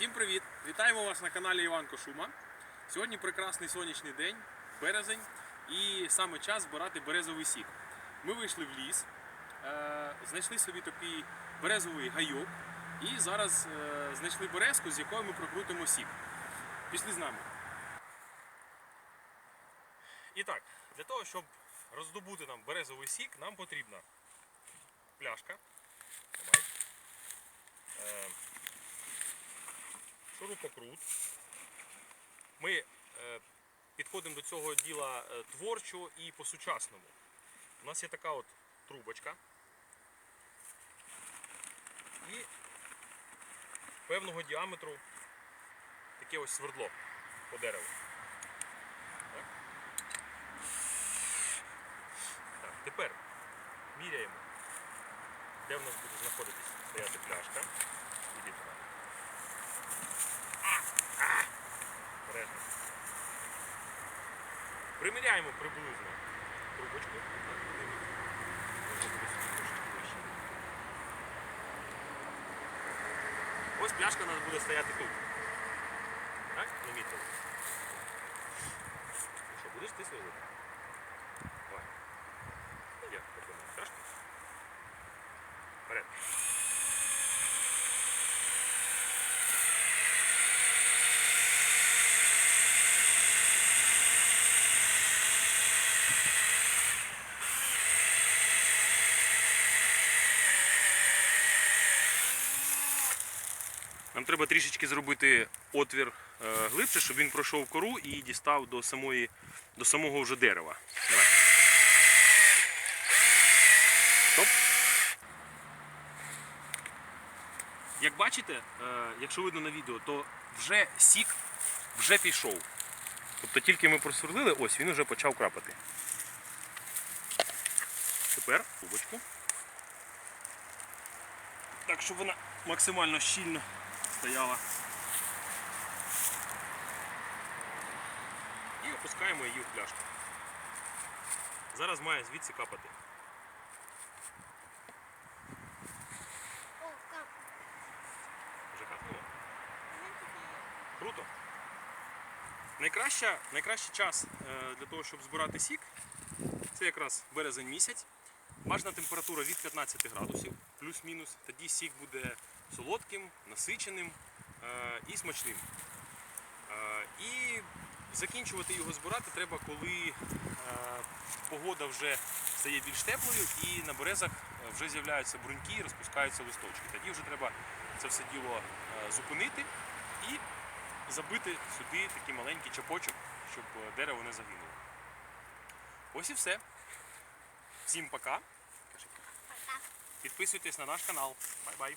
Всім привіт! Вітаємо вас на каналі Іван Кошума. Сьогодні прекрасний сонячний день, березень, і саме час збирати березовий сік. Ми вийшли в ліс, е, знайшли собі такий березовий гайок і зараз е, знайшли березку, з якої ми прокрутимо сік. Пішли з нами. І так, для того, щоб роздобути нам березовий сік, нам потрібна пляшка. Шурупокрут. Ми е, підходимо до цього діла е, творчо і по-сучасному. У нас є така от трубочка. І певного діаметру таке ось свердло по дереву. Так. Тепер міряємо, де в нас буде знаходитись стояти пляшка. Приміряємо приблизно трубочку. Ось пляшка у нас буде стояти тут. Так? Намітили. Ну Що, будеш ти свою? Давай. Я потримаю пляшку. Вперед. Нам треба трішечки зробити отвір е, глибше, щоб він пройшов кору і дістав до, самої, до самого вже дерева. Стоп. Як бачите, е, якщо видно на відео, то вже сік вже пішов. Тобто тільки ми просверлили, ось він вже почав крапати. Тепер трубочку. Так, щоб вона максимально щільно стояла. І опускаємо її в пляшку. Зараз має звідси капати. О, как? Вже капнуло? Круто. Найкраща, найкращий час е, для того, щоб збирати сік, це якраз березень місяць. Бажана температура від 15 градусів, плюс-мінус. Тоді сік буде солодким, насиченим е, і смачним. Е, І закінчувати його збирати треба, коли е, погода вже стає більш теплою і на березах вже з'являються бруньки, і розпускаються листочки. Тоді вже треба це все діло зупинити і забити сюди такий маленький чапочок, щоб дерево не загинуло. Ось і все. Всім пока. Пока. Підписуйтесь на наш канал. Бай-бай.